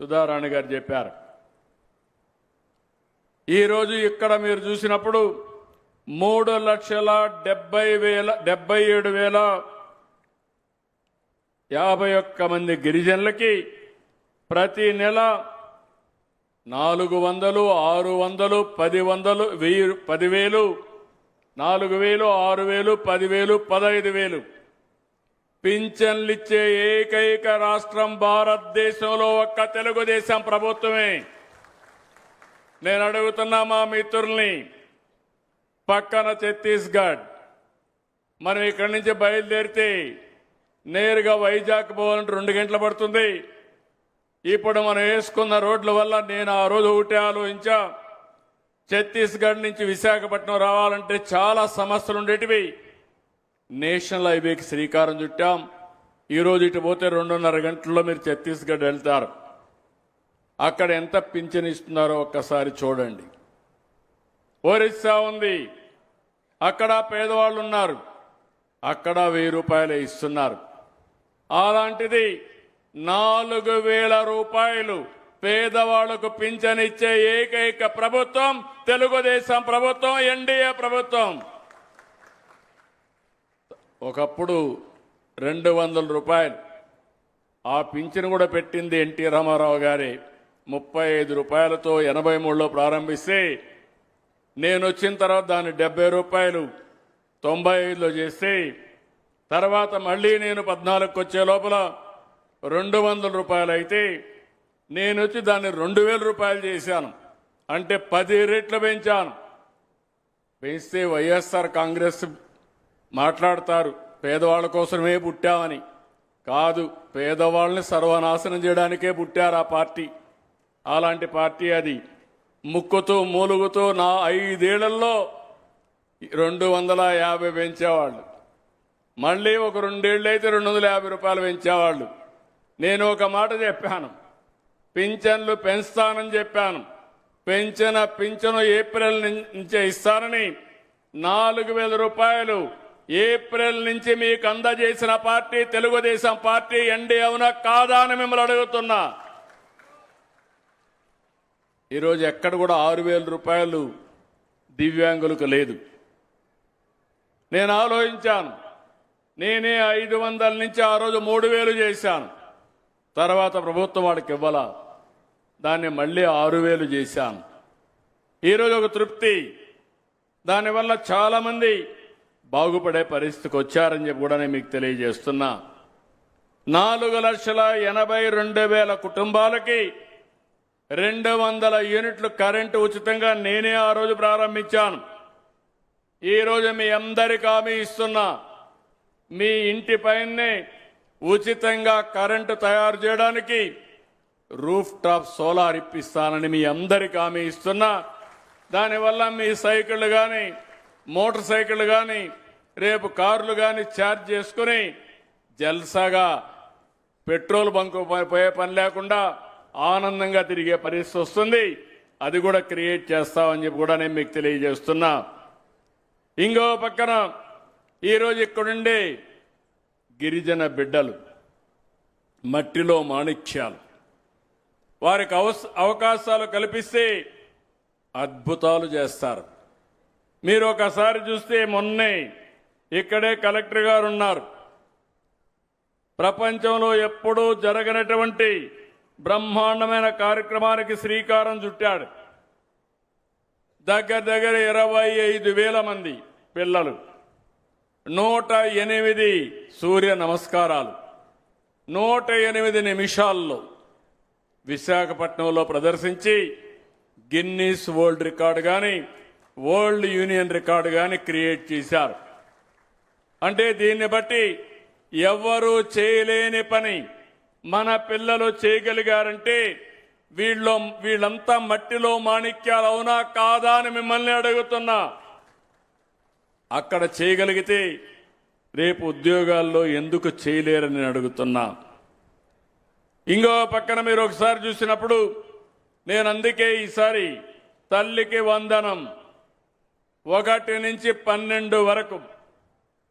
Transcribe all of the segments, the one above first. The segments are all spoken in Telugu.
సుధారాణి గారు చెప్పారు. ఈరోజు ఇక్కడ మీరు చూసినప్పుడు మూడు లక్షల డెబ్బై వేల డెబ్బై ఏడు వేల యాభై ఒక్క మంది గిరిజనులకి ప్రతి నెల నాలుగు వందలు ఆరు వందలు పది వందలు వెయ్యి పదివేలు నాలుగు వేలు ఆరు వేలు పదివేలు పదహైదు వేలు పింఛన్లిచ్చే ఏకైక రాష్ట్రం భారతదేశంలో ఒక్క తెలుగుదేశం ప్రభుత్వమే. నేను అడుగుతున్నా మా మిత్రుల్ని పక్కన ఛత్తీస్గఢ్. మనం ఇక్కడి నుంచి బయలుదేరితే నేరుగా వైజాగ్ పోవాలంటే రెండు గంటలు పడుతుంది. ఇప్పుడు మనం వేసుకున్న రోడ్ల వల్ల నేను ఆ రోజు ఒకటే ఆలోచించా. ఛత్తీస్గఢ్ నుంచి విశాఖపట్నం రావాలంటే చాలా సమస్యలు ఉండేటివి. నేషనల్ హైవేకి శ్రీకారం చుట్టాం. ఈరోజు ఇటు పోతే రెండున్నర గంటల్లో మీరు ఛత్తీస్గఢ్ వెళ్తారు. అక్కడ ఎంత పింఛన్ ఇస్తున్నారో ఒక్కసారి చూడండి. ఒరిస్సా ఉంది అక్కడ పేదవాళ్ళు ఉన్నారు. అక్కడ వెయ్యి రూపాయలు ఇస్తున్నారు. అలాంటిది నాలుగు వేల రూపాయలు పేదవాళ్ళకు పింఛనిచ్చే ఏకైక ప్రభుత్వం తెలుగుదేశం ప్రభుత్వం ఎన్డీఏ ప్రభుత్వం. ఒకప్పుడు రెండు వందల రూపాయలు. ఆ పింఛను కూడా పెట్టింది ఎన్టీ రామారావు గారి. ముప్పై ఐదు రూపాయలతో ఎనభై మూడులో ప్రారంభిస్తే నేను వచ్చిన తర్వాత దాన్ని డెబ్బై రూపాయలు తొంభై ఐదులో చేస్తే తర్వాత మళ్ళీ నేను పద్నాలుగుకి వచ్చే లోపల రెండు వందల రూపాయలు అయితే నేను వచ్చి దాన్ని రెండు వేల రూపాయలు చేశాను. అంటే పది రెట్లు పెంచాను. పెంచితే వైఎస్ఆర్ కాంగ్రెస్ మాట్లాడతారు. పేదవాళ్ళ కోసమే పుట్టామని. కాదు పేదవాళ్ళని సర్వనాశనం చేయడానికే పుట్టారు ఆ పార్టీ. అలాంటి పార్టీ అది. ముక్కుతూ మూలుగుతూ నా ఐదేళ్ళలో రెండు వందల యాభై పెంచేవాళ్ళు. మళ్ళీ ఒక రెండేళ్ళు అయితే రెండు వందల యాభై రూపాయలు పెంచేవాళ్ళు. నేను ఒక మాట చెప్పాను. పింఛన్లు పెంచుతానని చెప్పాను. పెంచిన పింఛను ఏప్రిల్ నుంచే ఇస్తానని నాలుగు వేల రూపాయలు ఏప్రిల్ నుంచి మీకు అందజేసిన పార్టీ తెలుగుదేశం పార్టీ ఎండి అవునా కాదా అని మిమ్మల్ని అడుగుతున్నా. ఈరోజు ఎక్కడ కూడా ఆరు వేల రూపాయలు దివ్యాంగులకు లేదు. నేను ఆలోచించాను. నేనే ఐదు వందల నుంచి ఆ రోజు మూడు వేలు చేశాను. తర్వాత ప్రభుత్వం వాడికి ఇవ్వాల? దాన్ని మళ్ళీ ఆరు వేలు చేశాను. ఈరోజు ఒక తృప్తి. దానివల్ల చాలామంది బాగుపడే పరిస్థితికి వచ్చారని చెప్పి కూడా నేను మీకు తెలియజేస్తున్నా. నాలుగు లక్షల ఎనభై రెండు వేల కుటుంబాలకి రెండు వందల యూనిట్లు కరెంటు ఉచితంగా నేనే ఆ రోజు ప్రారంభించాను. ఈ రోజు మీ అందరికి హామీ ఇస్తున్నా. మీ ఇంటి పైనే ఉచితంగా కరెంటు తయారు చేయడానికి రూఫ్ టాప్ సోలార్ ఇప్పిస్తానని మీ అందరికి హామీ ఇస్తున్నా. దానివల్ల మీ సైకిళ్ళు కానీ మోటార్ సైకిళ్ళు కానీ రేపు కార్లు కానీ ఛార్జ్ చేసుకుని జల్సాగా పెట్రోల్ బంకు పోయే పని లేకుండా ఆనందంగా తిరిగే పరిస్థితి వస్తుంది. అది కూడా క్రియేట్ చేస్తామని చెప్పి కూడా నేను మీకు తెలియజేస్తున్నా. ఇంకో పక్కన ఈరోజు ఇక్కడుండే గిరిజన బిడ్డలు మట్టిలో మాణిక్యాలు. వారికి అవస్ అవకాశాలు కల్పిస్తే అద్భుతాలు చేస్తారు. మీరు ఒకసారి చూస్తే మొన్నే ఇక్కడే కలెక్టర్ గారు ఉన్నారు ప్రపంచంలో ఎప్పుడూ జరగనటువంటి బ్రహ్మాండమైన కార్యక్రమానికి శ్రీకారం చుట్టాడు. దగ్గర దగ్గర ఇరవై ఐదు వేల మంది పిల్లలు. నూట ఎనిమిది సూర్య నమస్కారాలు. నూట ఎనిమిది నిమిషాల్లో విశాఖపట్నంలో ప్రదర్శించి గిన్నీస్ వరల్డ్ రికార్డు కానీ వరల్డ్ యూనియన్ రికార్డు కానీ క్రియేట్ చేశారు. అంటే దీన్ని బట్టి ఎవ్వరూ చేయలేని పని. మన పిల్లలు చేయగలిగారంటే వీళ్ళు వీళ్ళంతా మట్టిలో మాణిక్యాలు అవునా కాదా అని మిమ్మల్ని అడుగుతున్నా. అక్కడ చేయగలిగితే రేపు ఉద్యోగాల్లో ఎందుకు చేయలేరని నేను అడుగుతున్నా. ఇంకో పక్కన మీరు ఒకసారి చూసినప్పుడు నేను అందుకే ఈసారి తల్లికి వందనం. ఒకటి నుంచి పన్నెండు వరకు.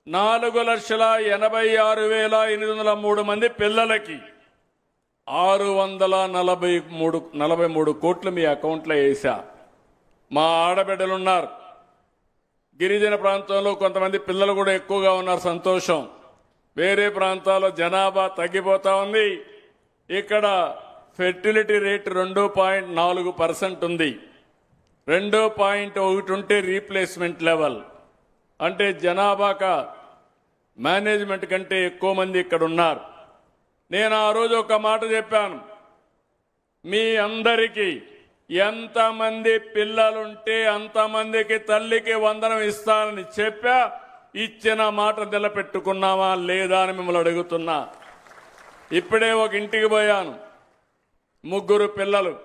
నాలుగు లక్షల ఎనభై ఆరు వేల ఎనిమిది వందల మూడు మంది పిల్లలకి ఆరు వందల నలభై మూడు నలభై మూడు కోట్లు మీ అకౌంట్లో వేసా. మా ఆడబిడ్డలున్నారు గిరిజన ప్రాంతంలో కొంతమంది పిల్లలు కూడా ఎక్కువగా ఉన్నారు. సంతోషం. వేరే ప్రాంతాల్లో జనాభా తగ్గిపోతా ఉంది. ఇక్కడ ఫెర్టిలిటీ రేట్ రెండు పాయింట్ నాలుగు పర్సెంట్ ఉంది. రెండు పాయింట్ ఒకటి ఉంటే రీప్లేస్మెంట్ లెవెల్. అంటే జనాభాక మేనేజ్మెంట్ కంటే ఎక్కువ మంది ఇక్కడ ఉన్నారు నేను ఆ రోజు ఒక మాట చెప్పాను. మీ అందరికీ ఎంతమంది పిల్లలుంటే అంతమందికి తల్లికి వందనం ఇస్తానని చెప్పా ఇచ్చిన మాట నిలబెట్టుకున్నావా లేదా అని మిమ్మల్ని అడుగుతున్నా. ఇప్పుడే ఒక ఇంటికి పోయాను. ముగ్గురు పిల్లలు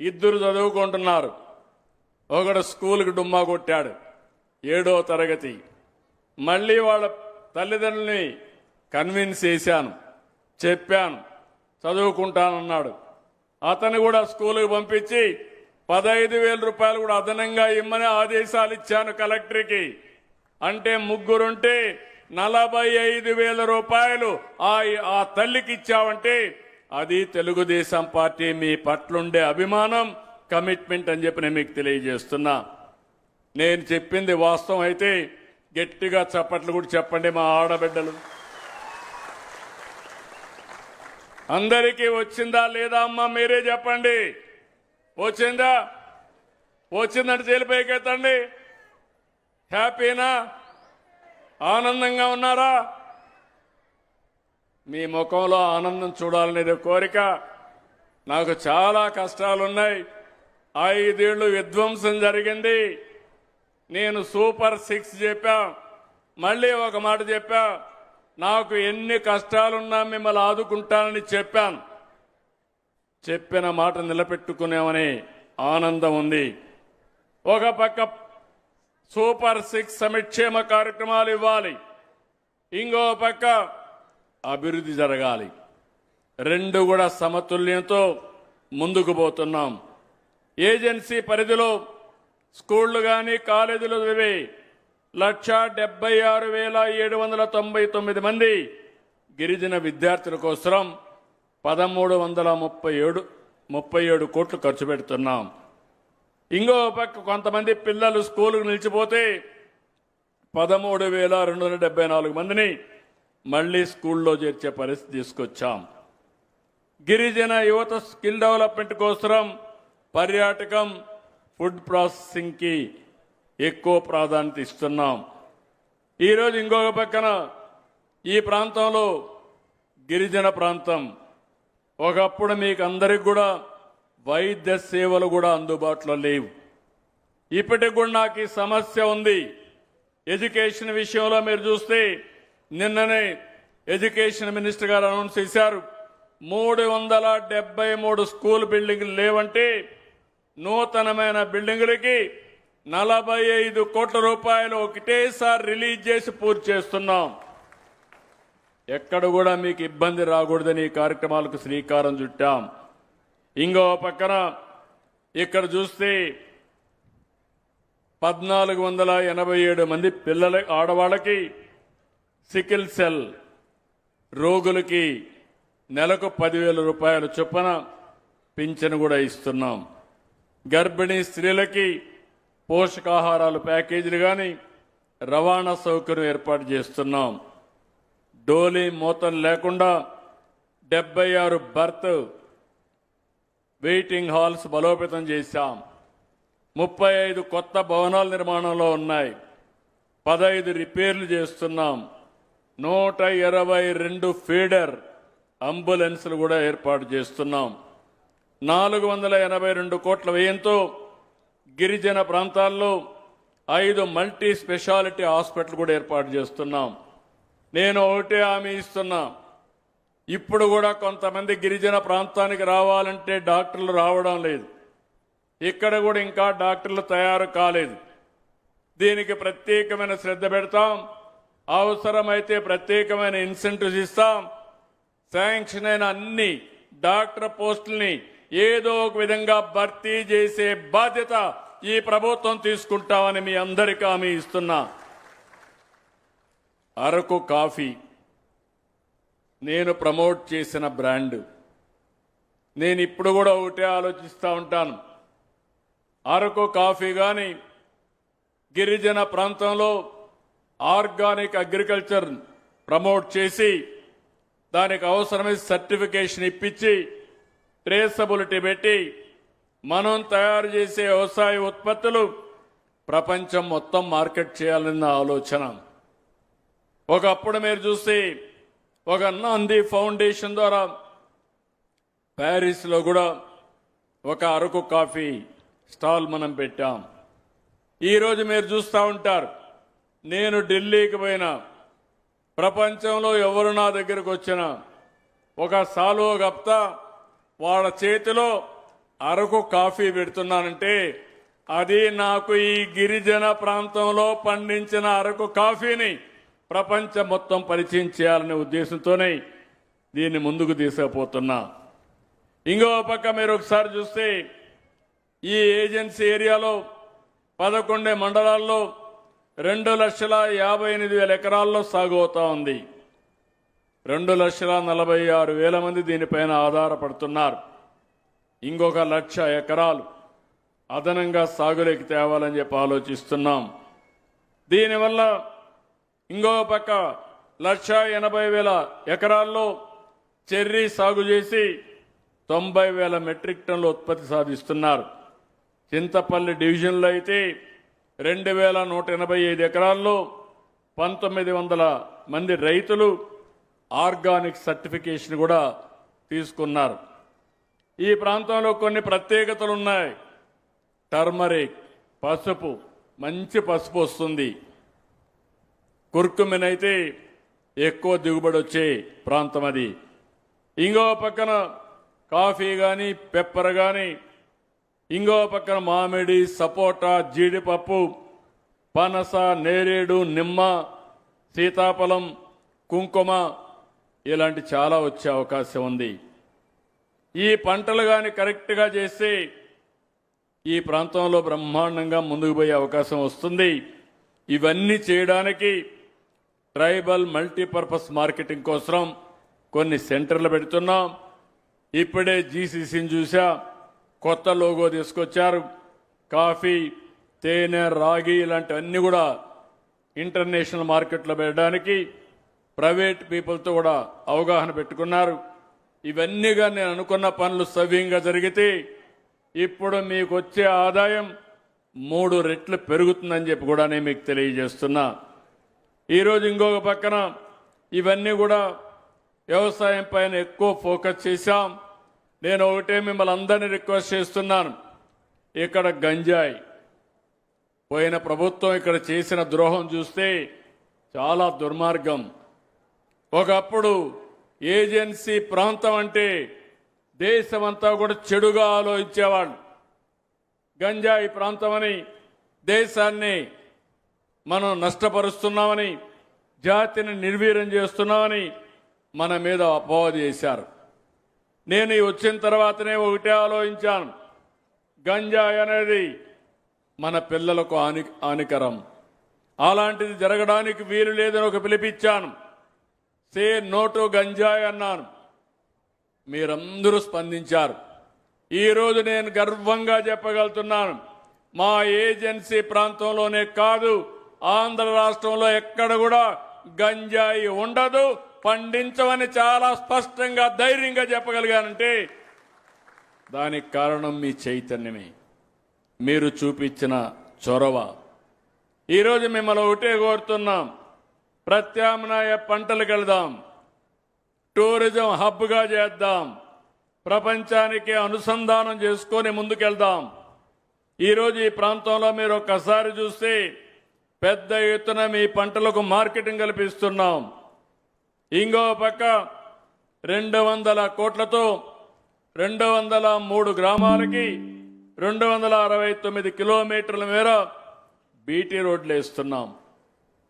ఇద్దరు చదువుకుంటున్నారు. ఒకడు స్కూల్కి డుమ్మా కొట్టాడు. ఏడో తరగతి. మళ్ళీ వాళ్ళ తల్లిదండ్రుల్ని కన్విన్స్ చేశాను. చెప్పాను. చదువుకుంటానన్నాడు. అతను కూడా స్కూల్కి పంపించి పదహైదు వేల రూపాయలు కూడా అదనంగా ఇమ్మని ఆదేశాలు ఇచ్చాను కలెక్టర్కి. అంటే ముగ్గురుంటే నలభై ఐదు వేల రూపాయలు ఆ ఆ తల్లికి ఇచ్చావంటే అది తెలుగుదేశం పార్టీ మీ పట్లుండే అభిమానం కమిట్మెంట్ అని చెప్పి నేను మీకు తెలియజేస్తున్నా. నేను చెప్పింది వాస్తవం అయితే గట్టిగా చప్పట్లు కూడా చెప్పండి మా ఆడబిడ్డలు. అందరికీ వచ్చిందా లేదా అమ్మా మీరే చెప్పండి. వచ్చిందా? వచ్చిందంటే చేలిపోయికెత్తండి హ్యాపీనా? ఆనందంగా ఉన్నారా? మీ ముఖంలో ఆనందం చూడాలనేది కోరిక. నాకు చాలా కష్టాలున్నాయి. ఐదేళ్ళు విధ్వంసం జరిగింది. నేను సూపర్ సిక్స్ చెప్పా. మళ్ళీ ఒక మాట చెప్పా. నాకు ఎన్ని కష్టాలున్నా మిమ్మల్ని ఆదుకుంటానని చెప్పాను. చెప్పిన మాట నిలబెట్టుకునేమని ఆనందం ఉంది. ఒక పక్క సూపర్ సిక్స్ సంక్షేమ కార్యక్రమాలు ఇవ్వాలి. ఇంకో పక్క అభివృద్ధి జరగాలి. రెండు కూడా సమతుల్యంతో ముందుకు పోతున్నాం. ఏజెన్సీ పరిధిలో స్కూళ్ళు కానీ కాలేజీలు చదివే లక్ష డెబ్బై ఆరు వేల ఏడు వందల తొంభై తొమ్మిది మంది గిరిజన విద్యార్థుల కోసం పదమూడు వందల ముప్పై ఏడు ముప్పై ఏడు కోట్లు ఖర్చు పెడుతున్నాం. ఇంకో పక్క కొంతమంది పిల్లలు స్కూలుకు నిలిచిపోతే పదమూడు వేల రెండు వందల డెబ్బై నాలుగు మందిని మళ్ళీ స్కూల్లో చేర్చే పరిస్థితి తీసుకొచ్చాం. గిరిజన యువత స్కిల్ డెవలప్మెంట్ కోసం పర్యాటకం ఫుడ్ ప్రాసెసింగ్కి ఎక్కువ ప్రాధాన్యత ఇస్తున్నాం. ఈరోజు ఇంకొక పక్కన ఈ ప్రాంతంలో గిరిజన ప్రాంతం. ఒకప్పుడు మీకు అందరికి కూడా వైద్య సేవలు కూడా అందుబాటులో లేవు. ఇప్పటికి కూడా నాకు ఈ సమస్య ఉంది. ఎడ్యుకేషన్ విషయంలో మీరు చూస్తే నిన్ననే ఎడ్యుకేషన్ మినిస్టర్ గారు అనౌన్స్ చేశారు. మూడు వందల డెబ్బై మూడు స్కూల్ బిల్డింగ్లు లేవంటే నూతనమైన బిల్డింగులకి నలభై ఐదు కోట్ల రూపాయలు ఒకటేసారి రిలీజ్ చేసి పూర్తి చేస్తున్నాం. ఎక్కడ కూడా మీకు ఇబ్బంది రాకూడదని ఈ కార్యక్రమాలకు శ్రీకారం చుట్టాం. ఇంకో పక్కన ఇక్కడ చూస్తే పద్నాలుగు వందల ఎనభై ఏడు మంది పిల్లల ఆడవాళ్ళకి సికిల్ సెల్ రోగులకి నెలకు పదివేల రూపాయల చొప్పున పింఛను కూడా ఇస్తున్నాం. గర్భిణీ స్త్రీలకి పోషకాహారాలు ప్యాకేజీలు కానీ రవాణా సౌకర్యం ఏర్పాటు చేస్తున్నాం. డోలీ మూతలు లేకుండా డెబ్బై ఆరు బర్త్ వెయిటింగ్ హాల్స్ బలోపేతం చేశాం. ముప్పై ఐదు కొత్త భవనాల నిర్మాణంలో ఉన్నాయి. పదహైదు రిపేర్లు చేస్తున్నాం. నూట ఇరవై రెండు ఫీడర్ అంబులెన్స్లు కూడా ఏర్పాటు చేస్తున్నాం. నాలుగు వందల ఎనభై రెండు కోట్ల వ్యయంతో గిరిజన ప్రాంతాల్లో ఐదు మల్టీ స్పెషాలిటీ హాస్పిటల్ కూడా ఏర్పాటు చేస్తున్నాం. నేను ఒకటే హామీ ఇస్తున్నా. ఇప్పుడు కూడా కొంతమంది గిరిజన ప్రాంతానికి రావాలంటే డాక్టర్లు రావడం లేదు. ఇక్కడ కూడా ఇంకా డాక్టర్లు తయారు కాలేదు. దీనికి ప్రత్యేకమైన శ్రద్ధ పెడతాం. అవసరమైతే ప్రత్యేకమైన ఇన్సెంటివ్స్ ఇస్తాం. శాంక్షన్ అయిన అన్ని డాక్టర్ పోస్టుల్ని ఏదో ఒక విధంగా భర్తీ చేసే బాధ్యత ఈ ప్రభుత్వం తీసుకుంటామని మీ అందరికీ హామీ ఇస్తున్నా. అరకు కాఫీ నేను ప్రమోట్ చేసిన బ్రాండ్. నేను ఇప్పుడు కూడా ఒకటే ఆలోచిస్తూ ఉంటాను. అరకు కాఫీ కానీ గిరిజన ప్రాంతంలో ఆర్గానిక్ అగ్రికల్చర్ ప్రమోట్ చేసి దానికి అవసరమైన సర్టిఫికేషన్ ఇప్పించి ట్రేసబిలిటీ పెట్టి మనం తయారు చేసే వ్యవసాయ ఉత్పత్తులు ప్రపంచం మొత్తం మార్కెట్ చేయాలన్న ఆలోచన. ఒకప్పుడు మీరు చూస్తే ఒక నాంది ఫౌండేషన్ ద్వారా ప్యారిస్లో కూడా ఒక అరకు కాఫీ స్టాల్ మనం పెట్టాం. ఈరోజు మీరు చూస్తూ ఉంటారు నేను ఢిల్లీకి పోయినా ప్రపంచంలో ఎవరు నా దగ్గరకు వచ్చినా ఒక సాలువ గప్తా వాళ్ళ చేతిలో అరకు కాఫీ పెడుతున్నానంటే అది నాకు ఈ గిరిజన ప్రాంతంలో పండించిన అరకు కాఫీని ప్రపంచం మొత్తం పరిచయం చేయాలనే ఉద్దేశంతోనే దీన్ని ముందుకు తీసుకుపోతున్నా. ఇంకో పక్క మీరు ఒకసారి చూస్తే ఈ ఏజెన్సీ ఏరియాలో పదకొండే మండలాల్లో రెండు లక్షల యాభై ఎనిమిది వేల ఎకరాల్లో సాగు అవుతా ఉంది. రెండు లక్షల నలభై ఆరు వేల మంది దీనిపైన ఆధారపడుతున్నారు. ఇంకొక లక్ష ఎకరాలు అదనంగా సాగులోకి తేవాలని చెప్పి ఆలోచిస్తున్నాం. దీనివల్ల ఇంకో పక్క లక్ష ఎనభై వేల ఎకరాల్లో చెర్రీ సాగు చేసి తొంభై వేల మెట్రిక్ టన్లు ఉత్పత్తి సాధిస్తున్నారు. చింతపల్లి డివిజన్లో అయితే రెండు వేల నూట ఎనభై ఐదు ఎకరాల్లో పంతొమ్మిది వందల మంది రైతులు ఆర్గానిక్ సర్టిఫికేషన్ కూడా తీసుకున్నారు. ఈ ప్రాంతంలో కొన్ని ప్రత్యేకతలు ఉన్నాయి. టర్మరిక్ పసుపు మంచి పసుపు వస్తుంది. కుర్కుమిన్ అయితే ఎక్కువ దిగుబడి వచ్చే ప్రాంతం అది. ఇంకో పక్కన కాఫీ కానీ పెప్పర్ కానీ ఇంకో పక్కన మామిడి సపోటా జీడిపప్పు పనస నేరేడు నిమ్మ సీతాఫలం కుంకుమ ఇలాంటి చాలా వచ్చే అవకాశం ఉంది. ఈ పంటలు కానీ కరెక్ట్గా చేస్తే ఈ ప్రాంతంలో బ్రహ్మాండంగా ముందుకు పోయే అవకాశం వస్తుంది. ఇవన్నీ చేయడానికి ట్రైబల్ మల్టీపర్పస్ మార్కెటింగ్ కోసం కొన్ని సెంటర్లు పెడుతున్నాం. ఇప్పుడే జీసీసీని చూసా కొత్త లోగో తీసుకొచ్చారు. కాఫీ తేనె రాగి ఇలాంటివన్నీ కూడా ఇంటర్నేషనల్ మార్కెట్లో పెట్టడానికి ప్రైవేట్ పీపుల్తో కూడా అవగాహన పెట్టుకున్నారు. ఇవన్నీగా నేను అనుకున్న పనులు సవ్యంగా జరిగితే ఇప్పుడు మీకు వచ్చే ఆదాయం మూడు రెట్లు పెరుగుతుందని చెప్పి కూడా నేను మీకు తెలియజేస్తున్నా. ఈరోజు ఇంకొక పక్కన ఇవన్నీ కూడా వ్యవసాయం పైన ఎక్కువ ఫోకస్ చేశాం. నేను ఒకటే మిమ్మల్ని అందరినీ రిక్వెస్ట్ చేస్తున్నాను. ఇక్కడ గంజాయి. పోయిన ప్రభుత్వం ఇక్కడ చేసిన ద్రోహం చూస్తే చాలా దుర్మార్గం. ఒకప్పుడు ఏజెన్సీ ప్రాంతం అంటే దేశమంతా కూడా చెడుగా ఆలోచించేవాళ్ళు. గంజాయి ప్రాంతమని దేశాన్ని మనం నష్టపరుస్తున్నామని జాతిని నిర్వీర్యం చేస్తున్నామని మన మీద అపవాదు చేశారు. నేను వచ్చిన తర్వాతనే ఒకటే ఆలోచించాను. గంజాయి అనేది మన పిల్లలకు హాని హానికరం. అలాంటిది జరగడానికి వీలు లేదని ఒక పిలిపించాను. సే నోటు గంజాయి అన్నాను. మీరందరూ స్పందించారు. ఈరోజు నేను గర్వంగా చెప్పగలుగుతున్నాను. మా ఏజెన్సీ ప్రాంతంలోనే కాదు ఆంధ్ర రాష్ట్రంలో ఎక్కడ కూడా గంజాయి ఉండదు పండించమని చాలా స్పష్టంగా ధైర్యంగా చెప్పగలిగానంటే దానికి కారణం మీ చైతన్యమే. మీరు చూపించిన చొరవ. ఈరోజు మిమ్మల్ని ఒకటే కోరుతున్నాం. ప్రత్యామ్నాయ పంటలు కలదాం టూరిజం హబ్గా చేద్దాం. ప్రపంచానికి అనుసంధానం చేసుకొని ముందుకెళ్దాం. ఈరోజు ఈ ప్రాంతంలో మీరు ఒక్కసారి చూస్తే పెద్ద ఎత్తున మీ పంటలకు మార్కెటింగ్ కల్పిస్తున్నాం. ఇంకో పక్క రెండు వందల కోట్లతో రెండు వందల మూడు గ్రామాలకి రెండు వందల అరవై తొమ్మిది కిలోమీటర్ల మేర బీటీ రోడ్లు వేస్తున్నాం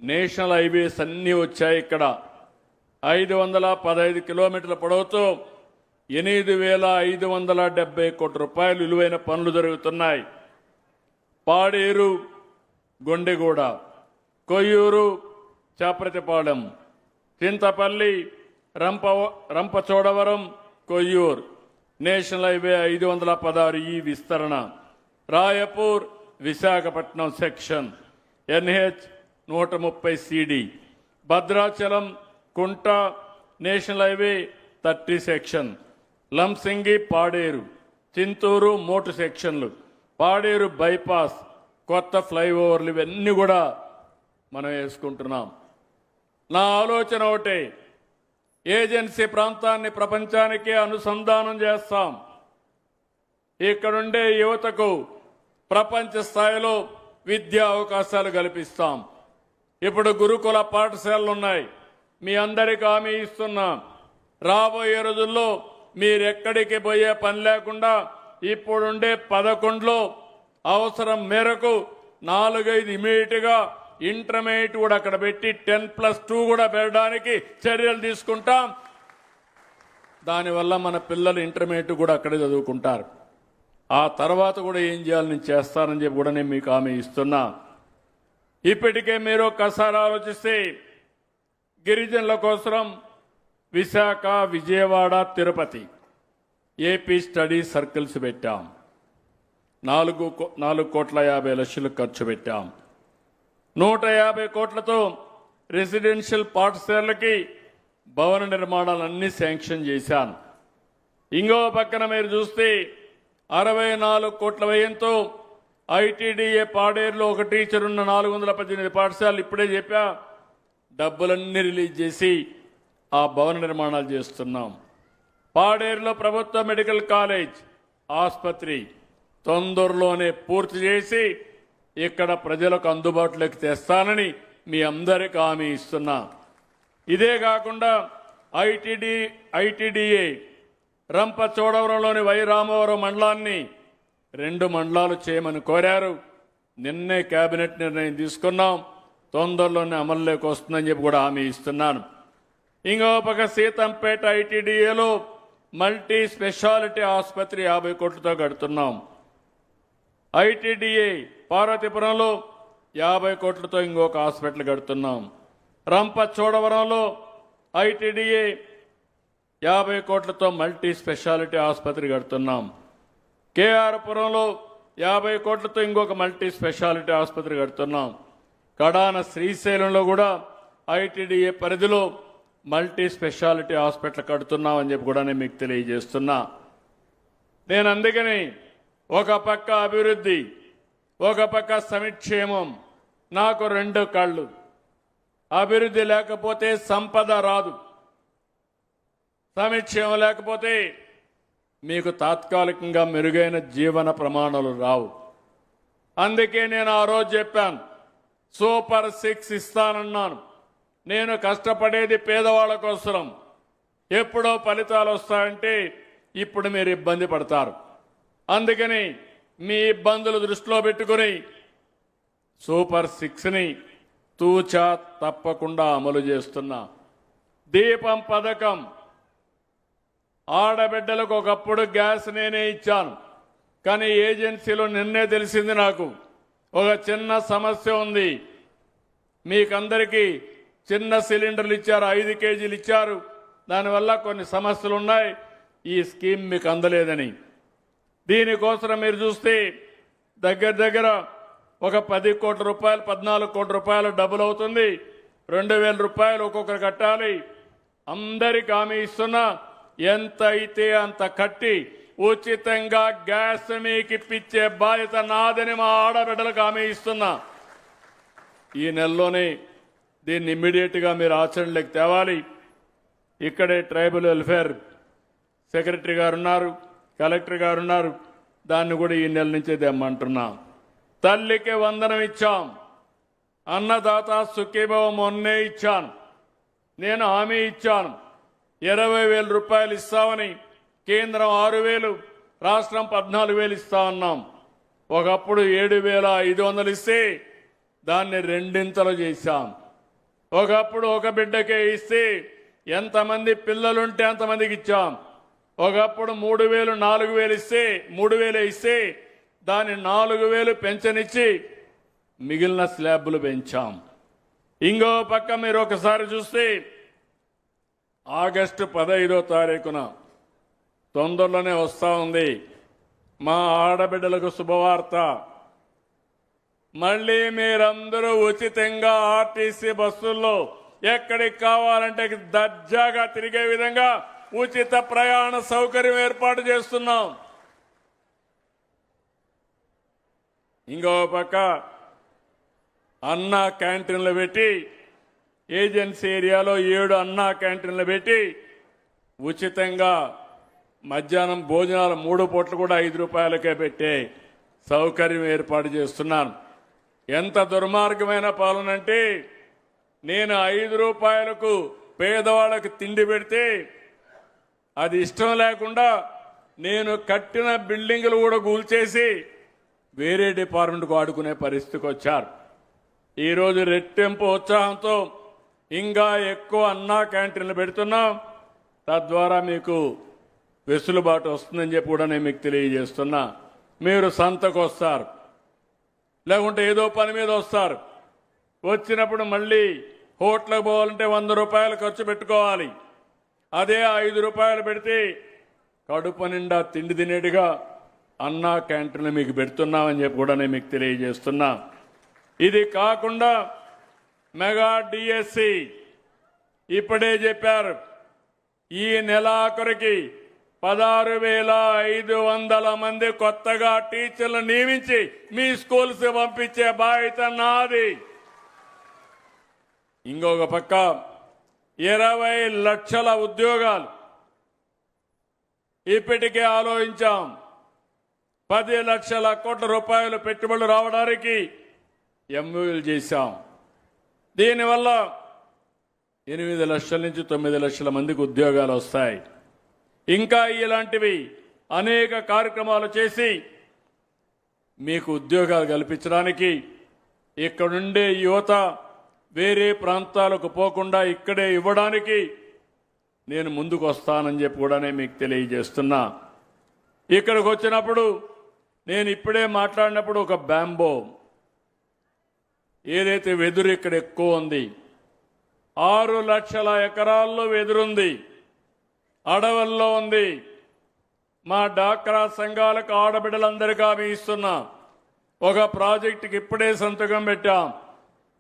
నేషనల్ హైవేస్ అన్నీ వచ్చాయి ఇక్కడ. ఐదు వందల పదహైదు కిలోమీటర్ల పొడవుతో ఎనిమిది వేల ఐదు వందల డెబ్బై కోట్ల రూపాయలు విలువైన పనులు జరుగుతున్నాయి. పాడేరు గొండెగూడ కొయ్యూరు చాప్రతిపాలెం చింతపల్లి రంప రంపచోడవరం కొయ్యూర్. నేషనల్ హైవే ఐదు వందల పదహారు ఈ విస్తరణ. రాయపూర్ విశాఖపట్నం సెక్షన్. ఎన్హెచ్ నూట ముప్పై CD. Bhadrachalam Kunta national highway thirty section. Lamasingi Paderu. Chintoor Motu సెక్షన్లు. పాడేరు బైపాస్. కొత్త ఫ్లైఓవర్లు ఇవన్నీ కూడా మనం వేసుకుంటున్నాం. నా ఆలోచన ఒకటే. ఏజెన్సీ ప్రాంతాన్ని ప్రపంచానికి అనుసంధానం చేస్తాం. ఇక్కడుండే యువతకు ప్రపంచ స్థాయిలో విద్యా అవకాశాలు కల్పిస్తాం. ఇప్పుడు గురుకుల పాఠశాలలు ఉన్నాయి మీ అందరికీ హామీ ఇస్తున్నాం. రాబోయే రోజుల్లో మీరెక్కడికి పోయే పని లేకుండా ఇప్పుడుండే పదకొండులో అవసరం మేరకు నాలుగైదు ఇమీడియట్గా ఇంటర్మీడియట్ కూడా అక్కడ పెట్టి టెన్ ప్లస్ టూ కూడా పెట్టడానికి చర్యలు తీసుకుంటాం. దానివల్ల మన పిల్లలు ఇంటర్మీడియట్ కూడా అక్కడే చదువుకుంటారు. ఆ తర్వాత కూడా ఏం చేయాలని నేను చేస్తానని చెప్పి కూడా నేను మీకు హామీ ఇస్తున్నా. ఇప్పటికే మీరు ఒక్కసారి ఆలోచిస్తే గిరిజనుల కోసం Visakha Vijayawada Tirupati AP study circles పెట్టాం. నాలుగు కో- నాలుగు కోట్ల యాభై లక్షలు ఖర్చు పెట్టాం. నూట యాభై కోట్లతో రెసిడెన్షియల్ పాఠశాలకి భవన నిర్మాణాలన్నీ శాంక్షన్ చేశాను ఇంకో పక్కన మీరు చూస్తే అరవై నాలుగు కోట్ల వ్యయంతో ఐటీడీఏ పాడేరులో ఒక టీచర్ ఉన్న నాలుగు వందల పద్దెనిమిది పాఠశాలలు ఇప్పుడే చెప్పా డబ్బులన్నీ రిలీజ్ చేసి ఆ భవన నిర్మాణాలు చేస్తున్నాం. పాడేరులో ప్రభుత్వ మెడికల్ కాలేజ్ ఆసుపత్రి తొందరలోనే పూర్తి చేసి ఇక్కడ ప్రజలకు అందుబాటులోకి తెస్తానని మీ అందరికి హామీ ఇస్తున్నా. ఇదే కాకుండా ఐటీడీ ఐటీడీఏ రంపచోడవరంలోని వై రామవరం మండలాన్ని రెండు మండలాలు చేయమని కోరారు. నిన్నే కేబినెట్ నిర్ణయం తీసుకున్నాం. తొందరలోనే అమల్లోకి వస్తుందని చెప్పి కూడా హామీ ఇస్తున్నాను. ఇంకో పక్క సీతంపేట ఐటీడీఏలో మల్టీ స్పెషాలిటీ ఆసుపత్రి యాభై కోట్లతో కడుతున్నాం. ఐటీడీఏ పార్వతీపురంలో యాభై కోట్లతో ఇంకొక హాస్పిటల్ కడుతున్నాం. రంపచోడవరంలో ఐటీడీఏ యాభై కోట్లతో మల్టీ స్పెషాలిటీ ఆసుపత్రి కడుతున్నాం. కేఆర్ పురంలో యాభై కోట్లతో ఇంకొక మల్టీ స్పెషాలిటీ ఆసుపత్రి కడుతున్నాం. కడాన శ్రీశైలంలో కూడా ఐటీడీఏ పరిధిలో మల్టీ స్పెషాలిటీ హాస్పిటల్ కడుతున్నామని చెప్పి కూడా నేను మీకు తెలియజేస్తున్నా. నేను అందుకని ఒక పక్క అభివృద్ధి ఒక పక్క సమిక్షేమం నాకు రెండు కళ్ళు. అభివృద్ధి లేకపోతే సంపద రాదు. సమిక్షేమం లేకపోతే మీకు తాత్కాలికంగా మెరుగైన జీవన ప్రమాణాలు రావు. అందుకే నేను ఆ రోజు చెప్పాను సూపర్ సిక్స్ ఇస్తానన్నాను. నేను కష్టపడేది పేదవాళ్ళ కోసం ఎప్పుడో ఫలితాలు వస్తాయంటే ఇప్పుడు మీరు ఇబ్బంది పడతారు. అందుకని మీ ఇబ్బందులు దృష్టిలో పెట్టుకుని సూపర్ సిక్స్ని తూచా తప్పకుండా అమలు చేస్తున్నా. దీపం పథకం ఆడబిడ్డలకు ఒకప్పుడు గ్యాస్ నేనే ఇచ్చాను. కానీ ఏజెన్సీలో నిన్నే తెలిసింది నాకు. ఒక చిన్న సమస్య ఉంది. మీకందరికీ చిన్న సిలిండర్లు ఇచ్చారు ఐదు కేజీలు ఇచ్చారు. దానివల్ల కొన్ని సమస్యలు ఉన్నాయి. ఈ స్కీమ్ మీకు అందలేదని. దీనికోసం మీరు చూస్తే దగ్గర దగ్గర ఒక పది కోట్ల రూపాయలు పద్నాలుగు కోట్ల రూపాయలు డబ్బులు అవుతుంది. రెండు వేల రూపాయలు ఒక్కొక్కరు కట్టాలి. అందరికి హామీ ఇస్తున్నా. ఎంత అయితే అంత కట్టి ఉచితంగా గ్యాస్ మీకు ఇప్పించే బాధ్యత నాదని మా ఆడబిడ్డలకు హామీ ఇస్తున్నా. ఈ నెలలోనే దీన్ని ఇమ్మీడియట్గా మీరు ఆచరణలోకి తేవాలి. ఇక్కడే ట్రైబల్ వెల్ఫేర్ సెక్రటరీ గారు ఉన్నారు కలెక్టర్ గారు ఉన్నారు దాన్ని కూడా ఈ నెల నుంచే తెమ్మంటున్నాం. తల్లికి వందనం ఇచ్చాం. అన్నదాత సుఖీభవం మొన్నే ఇచ్చాను. నేను హామీ ఇచ్చాను. ఇరవై వేల రూపాయలు ఇస్తామని కేంద్రం ఆరు వేలు రాష్ట్రం పద్నాలుగు వేలు ఇస్తా ఉన్నాం ఒకప్పుడు ఏడు వేల ఐదు వందలు ఇస్తే దాన్ని రెండింతలు చేశాం. ఒకప్పుడు ఒక బిడ్డకే ఇస్తే ఎంతమంది పిల్లలుంటే అంతమందికి ఇచ్చాం. ఒకప్పుడు మూడు వేలు నాలుగు వేలు ఇస్తే మూడు వేలు ఇస్తే దాన్ని నాలుగు వేలు పెంచనిచ్చి మిగిలిన స్లాబ్లు పెంచాం. ఇంకో పక్క మీరు ఒకసారి చూస్తే ఆగస్టు పదహైదో తారీఖున తొందరలోనే వస్తూ ఉంది. మా ఆడబిడ్డలకు శుభవార్త. మళ్ళీ మీరందరూ ఉచితంగా ఆర్టీసీ బస్సుల్లో ఎక్కడికి కావాలంటే దర్జాగా తిరిగే విధంగా ఉచిత ప్రయాణ సౌకర్యం ఏర్పాటు చేస్తున్నాం. ఇంకో పక్క అన్న క్యాంటీన్లు పెట్టి ఏజెన్సీ ఏరియాలో ఏడు అన్నా క్యాంటీన్లు పెట్టి ఉచితంగా మధ్యాహ్నం భోజనాలు మూడు పూట్లు కూడా ఐదు రూపాయలకే పెట్టే సౌకర్యం ఏర్పాటు చేస్తున్నాను. ఎంత దుర్మార్గమైన పాలన అంటే నేను ఐదు రూపాయలకు పేదవాళ్ళకి తిండి పెడితే అది ఇష్టం లేకుండా నేను కట్టిన బిల్డింగులు కూడా కూల్చేసి వేరే డిపార్ట్మెంట్కు ఆడుకునే పరిస్థితికి వచ్చారు. ఈరోజు రెట్టింపు ఉత్సాహంతో ఇంకా ఎక్కువ అన్నా క్యాంటీన్లు పెడుతున్నాం. తద్వారా మీకు వెసులుబాటు వస్తుందని చెప్పి కూడా నేను మీకు తెలియజేస్తున్నా. మీరు సంతకు వస్తారు. లేకుంటే ఏదో పని మీద వస్తారు. వచ్చినప్పుడు మళ్ళీ హోటల్కి పోవాలంటే వంద రూపాయలు ఖర్చు పెట్టుకోవాలి. అదే ఐదు రూపాయలు పెడితే కడుపు నిండా తిండి తినేట్టుగా అన్నా క్యాంటీన్లు మీకు పెడుతున్నామని చెప్పి కూడా నేను మీకు తెలియజేస్తున్నా. ఇది కాకుండా మెగా డిఎస్సి ఇప్పుడే చెప్పారు. ఈ నెలాఖరికి పదహారు వేల ఐదు వందల మంది కొత్తగా టీచర్లు నియమించి మీ స్కూల్స్ పంపించే బాధ్యత నాది. ఇంకొక పక్క ఇరవై లక్షల ఉద్యోగాలు ఇప్పటికే ఆలోచించాం. పది లక్షల కోట్ల రూపాయలు పెట్టుబడులు రావడానికి ఎంఓలు చేశాం. దీనివల్ల ఎనిమిది లక్షల నుంచి తొమ్మిది లక్షల మందికి ఉద్యోగాలు వస్తాయి. ఇంకా ఇలాంటివి అనేక కార్యక్రమాలు చేసి మీకు ఉద్యోగాలు కల్పించడానికి ఇక్కడుండే యువత వేరే ప్రాంతాలకు పోకుండా ఇక్కడే ఇవ్వడానికి నేను ముందుకు వస్తానని చెప్పి కూడా నేను మీకు తెలియజేస్తున్నా. ఇక్కడికి వచ్చినప్పుడు నేను ఇప్పుడే మాట్లాడినప్పుడు ఒక బ్యాంబో ఏదైతే వెదురు ఇక్కడ ఎక్కువ ఉంది ఆరు లక్షల ఎకరాల్లో వెదురుంది అడవుల్లో ఉంది. మా డాక్రా సంఘాలకు ఆడబిడ్డలందరికీ హామీ ఇస్తున్నా. ఒక ప్రాజెక్టుకి ఇప్పుడే సంతకం పెట్టాం.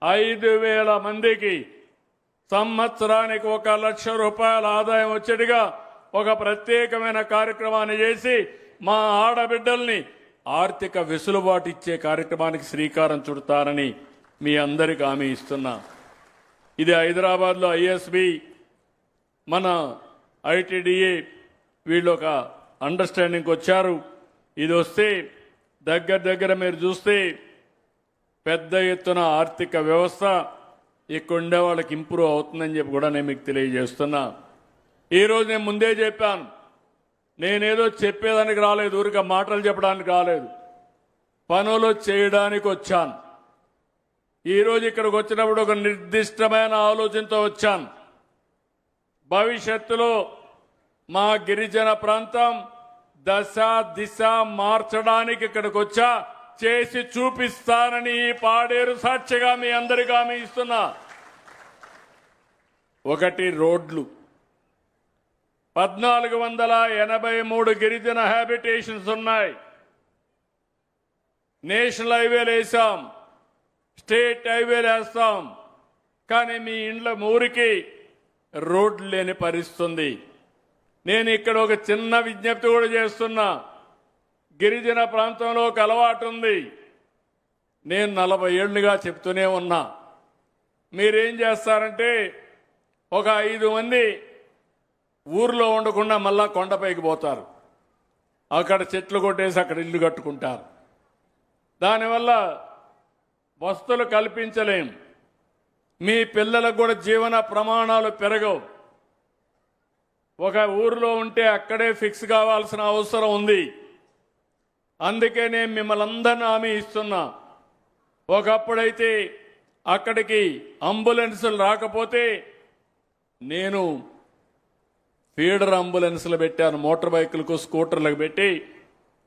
ఐదు వేల మందికి సంవత్సరానికి ఒక లక్ష రూపాయల ఆదాయం వచ్చేట్టుగా ఒక ప్రత్యేకమైన కార్యక్రమాన్ని చేసి మా ఆడబిడ్డల్ని ఆర్థిక వెసులుబాటు ఇచ్చే కార్యక్రమానికి శ్రీకారం చుడతారని మీ అందరికి హామీ ఇస్తున్నా. ఇది హైదరాబాద్లో ఐఎస్బి మన ఐటీడీఏ వీళ్ళు ఒక అండర్స్టాండింగ్కి వచ్చారు. ఇది వస్తే దగ్గర దగ్గర మీరు చూస్తే పెద్ద ఎత్తున ఆర్థిక వ్యవస్థ ఇక్కడ ఉండే వాళ్ళకి ఇంప్రూవ్ అవుతుందని చెప్పి కూడా నేను మీకు తెలియజేస్తున్నా. ఈరోజు నేను ముందే చెప్పాను. నేనేదో చెప్పేదానికి రాలేదు ఊరిక మాటలు చెప్పడానికి రాలేదు. పనులు చేయడానికి వచ్చాను. ఈరోజు ఇక్కడికి వచ్చినప్పుడు ఒక నిర్దిష్టమైన ఆలోచనతో వచ్చాను. భవిష్యత్తులో మా గిరిజన ప్రాంతం దశ దిశ మార్చడానికి ఇక్కడికి వచ్చా చేసి చూపిస్తానని ఈ పాడేరు సాక్షిగా మీ అందరికీ హామీ ఇస్తున్నా. ఒకటి రోడ్లు. పద్నాలుగు వందల ఎనభై మూడు గిరిజన హ్యాబిటేషన్స్ ఉన్నాయి. నేషనల్ హైవేలు వేసాం స్టేట్ హైవేలు వేస్తాం కానీ మీ ఇండ్ల ఊరికి రోడ్లు లేని పరిస్థితుంది. నేను ఇక్కడ ఒక చిన్న విజ్ఞప్తి కూడా చేస్తున్నా. గిరిజన ప్రాంతంలో ఒక అలవాటు ఉంది. నేను నలభై ఏళ్ళుగా చెప్తూనే ఉన్నా. మీరేం చేస్తారంటే ఒక ఐదు మంది ఊర్లో ఉండకుండా మళ్ళా కొండపైకి పోతారు. అక్కడ చెట్లు కొట్టేసి అక్కడ ఇల్లు కట్టుకుంటారు. దానివల్ల వస్తువులు కల్పించలేం. మీ పిల్లలకు కూడా జీవన ప్రమాణాలు పెరగవు. ఒక ఊరిలో ఉంటే అక్కడే ఫిక్స్ కావాల్సిన అవసరం ఉంది. అందుకే నేను మిమ్మల్ని అందరినీ హామీ ఇస్తున్నా. ఒకప్పుడైతే అక్కడికి అంబులెన్సులు రాకపోతే నేను ఫీడర్ అంబులెన్సులు పెట్టాను మోటార్ బైకులకు స్కూటర్లకు పెట్టి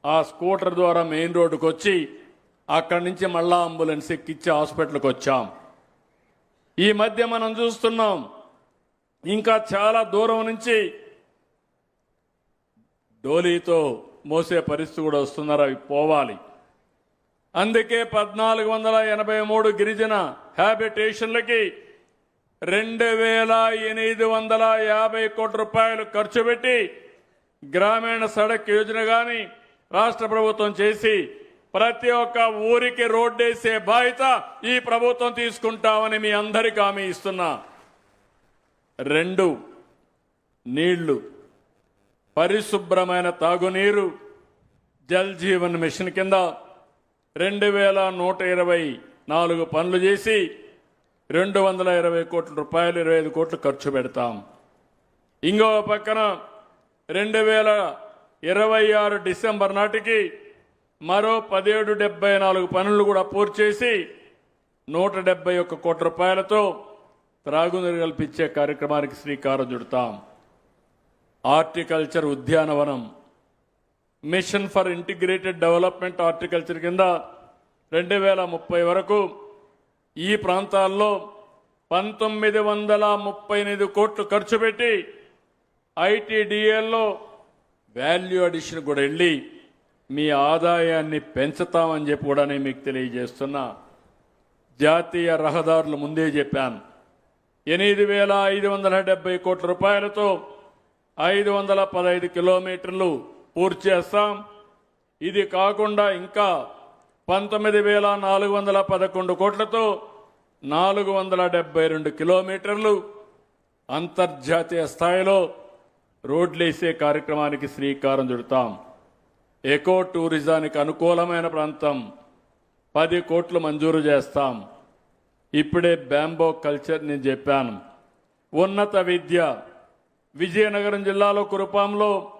ఆ స్కూటర్ ద్వారా మెయిన్ రోడ్డుకు వచ్చి అక్కడి నుంచి మళ్ళా అంబులెన్స్ ఎక్కిచ్చి హాస్పిటల్కి వచ్చాం. ఈ మధ్య మనం చూస్తున్నాం ఇంకా చాలా దూరం నుంచి డోలీతో మోసే పరిస్థితి కూడా వస్తున్నారు అవి పోవాలి. అందుకే పద్నాలుగు వందల ఎనభై మూడు గిరిజన హ్యాబిటేషన్లకి రెండు వేల ఎనిమిది వందల యాభై కోట్ల రూపాయలు ఖర్చు పెట్టి గ్రామీణ సడక్ యోజన కానీ రాష్ట్ర ప్రభుత్వం చేసి ప్రతి ఒక్క ఊరికి రోడ్డేసే బాధ్యత ఈ ప్రభుత్వం తీసుకుంటామని మీ అందరికీ హామీ ఇస్తున్నా. రెండు నీళ్ళు పరిశుభ్రమైన తాగునీరు జల్ జీవన్ మిషన్ కింద రెండు వేల నూట ఇరవై నాలుగు పనులు చేసి రెండు వందల ఇరవై కోట్ల రూపాయలు ఇరవై ఐదు కోట్లు ఖర్చు పెడతాం. ఇంకో పక్కన రెండు వేల ఇరవై ఆరు డిసెంబర్ నాటికి మరో పదిహేడు డెబ్బై నాలుగు పనులు కూడా పూర్తి చేసి నూట డెబ్బై ఒక్క కోట్ల రూపాయలతో త్రాగునీరు కల్పించే కార్యక్రమానికి శ్రీకారం చుడతాం. హార్టికల్చర్ ఉద్యానవనం. Mission for integrated development horticulture కింద రెండు వేల ముప్పై వరకు ఈ ప్రాంతాల్లో పంతొమ్మిది వందల ముప్పై ఎనిమిది కోట్లు ఖర్చు పెట్టి ఐటీడీఏల్లో వాల్యూ అడిషన్ కూడా వెళ్ళి మీ ఆదాయాన్ని పెంచుతామని చెప్పి కూడా నేను మీకు తెలియజేస్తున్నా. జాతీయ రహదారులు ముందే చెప్పాను. ఎనిమిది వేల ఐదు వందల డెబ్బై కోట్ల రూపాయలతో ఐదు వందల పదహైదు కిలోమీటర్లు పూర్తి చేస్తాం. ఇది కాకుండా ఇంకా పంతొమ్మిది వేల నాలుగు వందల పదకొండు కోట్లతో నాలుగు వందల డెబ్బై రెండు కిలోమీటర్లు అంతర్జాతీయ స్థాయిలో రోడ్లేసే కార్యక్రమానికి శ్రీకారం చుడతాం. ఎకో టూరిజానికి అనుకూలమైన ప్రాంతం. పది కోట్లు మంజూరు చేస్తాం. ఇప్పుడే బ్యాంబో కల్చర్ నేను చెప్పాను. ఉన్నత విద్య. విజయనగరం జిల్లాలో కురుపాంలో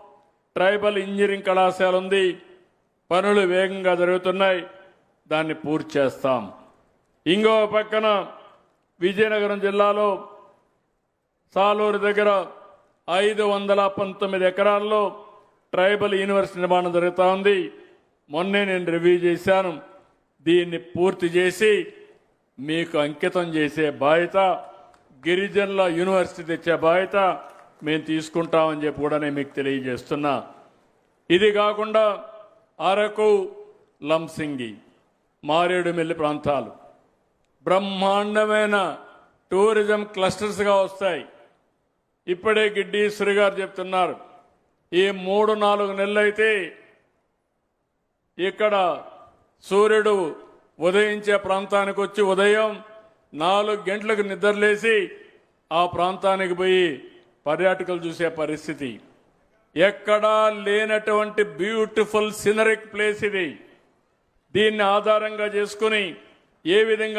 ట్రైబల్ ఇంజనీరింగ్ కళాశాల ఉంది పనులు వేగంగా జరుగుతున్నాయి. దాన్ని పూర్తి చేస్తాం. ఇంకో పక్కన విజయనగరం జిల్లాలో సాలూరు దగ్గర ఐదు వందల పంతొమ్మిది ఎకరాల్లో ట్రైబల్ యూనివర్సిటీ నిర్మాణం జరుగుతూ ఉంది మొన్నే నేను రివ్యూ చేశాను. దీన్ని పూర్తి చేసి మీకు అంకితం చేసే బాధ్యత గిరిజనుల యూనివర్సిటీ తెచ్చే బాధ్యత మేము తీసుకుంటామని చెప్పి కూడా నేను మీకు తెలియజేస్తున్నా. ఇది కాకుండా అరకు లంసింగి మారేడుమిల్లి ప్రాంతాలు బ్రహ్మాండమైన టూరిజం క్లస్టర్స్గా వస్తాయి. ఇప్పుడే గిడ్డీశ్వరి గారు చెప్తున్నారు. ఈ మూడు నాలుగు నెలలైతే ఇక్కడ సూర్యుడు ఉదయించే ప్రాంతానికి వచ్చి ఉదయం నాలుగు గంటలకు నిద్రలేసి ఆ ప్రాంతానికి పోయి పర్యాటకులు చూసే పరిస్థితి. ఎక్కడా లేనటువంటి బ్యూటిఫుల్ సినరిక్ ప్లేస్ ఇది. దీన్ని ఆధారంగా చేసుకుని ఏ విధంగా